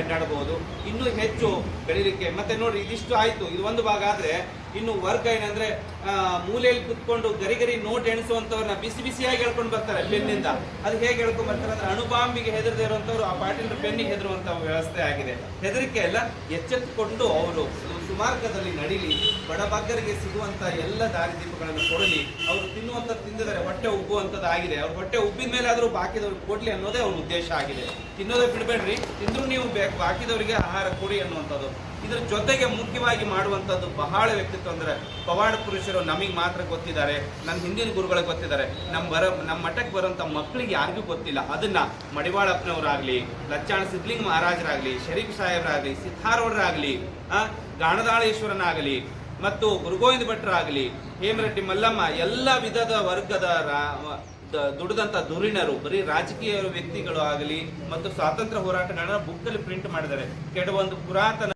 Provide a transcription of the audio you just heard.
ಅಡ್ಡಾಡಬಹುದು. ಇನ್ನೂ ಹೆಚ್ಚು ಬೆಳಿಲಿಕ್ಕೆ. ಮತ್ತೆ ನೋಡ್ರಿ, ಇದಿಷ್ಟು ಆಯ್ತು. ಇದು ಒಂದು ಭಾಗ ಆದ್ರೆ ಇನ್ನು ವರ್ಗ ಏನಂದ್ರೆ ಮೂಲೆಯಲ್ಲಿ ಕುತ್ಕೊಂಡು ಗರಿ ಗರಿ ನೋಟ್ ಎಣಿಸುವಂತವ್ರನ್ನ ಬಿಸಿ ಬಿಸಿಯಾಗಿ ಹೇಳ್ಕೊಂಡು ಬರ್ತಾರೆ ಪೆನ್ನಿಂದ ಅದು ಹೇಗೆ ಹೇಳ್ಕೊಂಡು ಬರ್ತಾರೆ ಅಂದ್ರೆ, ಅಣುಬಾಂಬಿಗೆ ಹೆದರದೇ ಇರುವಂತವ್ರು, ಆ ಪಾಟೀಲ್ ಪೆನ್ನಿಗೆ ಹೆದರುವಂತ ವ್ಯವಸ್ಥೆ ಆಗಿದೆ. ಹೆದರಿಕೆ ಎಲ್ಲ ಎಚ್ಚೆತ್ತುಕೊಂಡು ಅವರು ಸುಮಾರ್ಗದಲ್ಲಿ ನಡಿಲಿ. ಬಡಬಗ್ಗರಿಗೆ ಸಿಗುವಂತ ಎಲ್ಲ ದಾರಿ ದೀಪಗಳನ್ನು ಕೊಡಲಿ. ಅವರು ತಿನ್ನುವಂತ ತಿಂದಿದ್ದಾರೆ, ಹೊಟ್ಟೆ ಉಬ್ಬುವಂತದ್ದು ಆಗಿದೆ. ಅವ್ರ ಹೊಟ್ಟೆ ಉಬ್ಬಿದ ಮೇಲೆ ಆದರೂ ಬಾಕಿದವ್ರಿಗೆ ಕೊಡ್ಲಿ ಅನ್ನೋದೇ ಅವ್ರ ಉದ್ದೇಶ ಆಗಿದೆ. ತಿನ್ನೋದೇ ಬಿಡಬೇಡ್ರಿ, ತಿಂದರೂ ನೀವು ಬೇಕು ಬಾಕಿದವರಿಗೆ ಆಹಾರ ಕೊಡಿ ಅನ್ನುವಂಥದ್ದು. ಇದ್ರ ಜೊತೆಗೆ ಮುಖ್ಯವಾಗಿ ಮಾಡುವಂಥದ್ದು ಬಹಳ ವ್ಯಕ್ತಿತ್ವ ಅಂದರೆ ಪವಾಡ ಪುರುಷರು ನಮಗೆ ಮಾತ್ರ ಗೊತ್ತಿದ್ದಾರೆ ನನ್ನ ಹಿಂದಿನ ಗುರುಗಳಿಗೆ ಗೊತ್ತಿದ್ದಾರೆ. ನಮ್ಮ ಬರ ನಮ್ಮ ಮಠಕ್ಕೆ ಬರುವಂತ ಮಕ್ಕಳಿಗೆ ಯಾರಿಗೂ ಗೊತ್ತಿಲ್ಲ. ಅದನ್ನ ಮಡಿವಾಳಪ್ಪನವರಾಗಲಿ, ಲಚ್ಚಾಣ ಸಿದ್ಲಿಂಗ ಮಹಾರಾಜರಾಗಲಿ, ಶರೀಫ್ ಸಾಹೇಬರಾಗಲಿ, ಸಿದ್ಧಾರೂಢರಾಗಲಿ ಗಾಣದಾಳೇಶ್ವರನಾಗಲಿ, ಮತ್ತು ಗುರುಗೋವಿಂದ ಭಟ್ರಾಗಲಿ, ಹೇಮರೆಡ್ಡಿ ಮಲ್ಲಮ್ಮ, ಎಲ್ಲ ವಿಧದ ವರ್ಗದ ದುಡಿದಂಥ ಧುರೀಣರು, ಬರೀ ರಾಜಕೀಯ ವ್ಯಕ್ತಿಗಳು ಆಗಲಿ, ಮತ್ತು ಸ್ವಾತಂತ್ರ್ಯ ಹೋರಾಟಗಳನ್ನ ಬುಕ್ಕಲ್ಲಿ ಪ್ರಿಂಟ್ ಮಾಡಿದ್ದಾರೆ. ಕೆಲವೊಂದು ಪುರಾತನ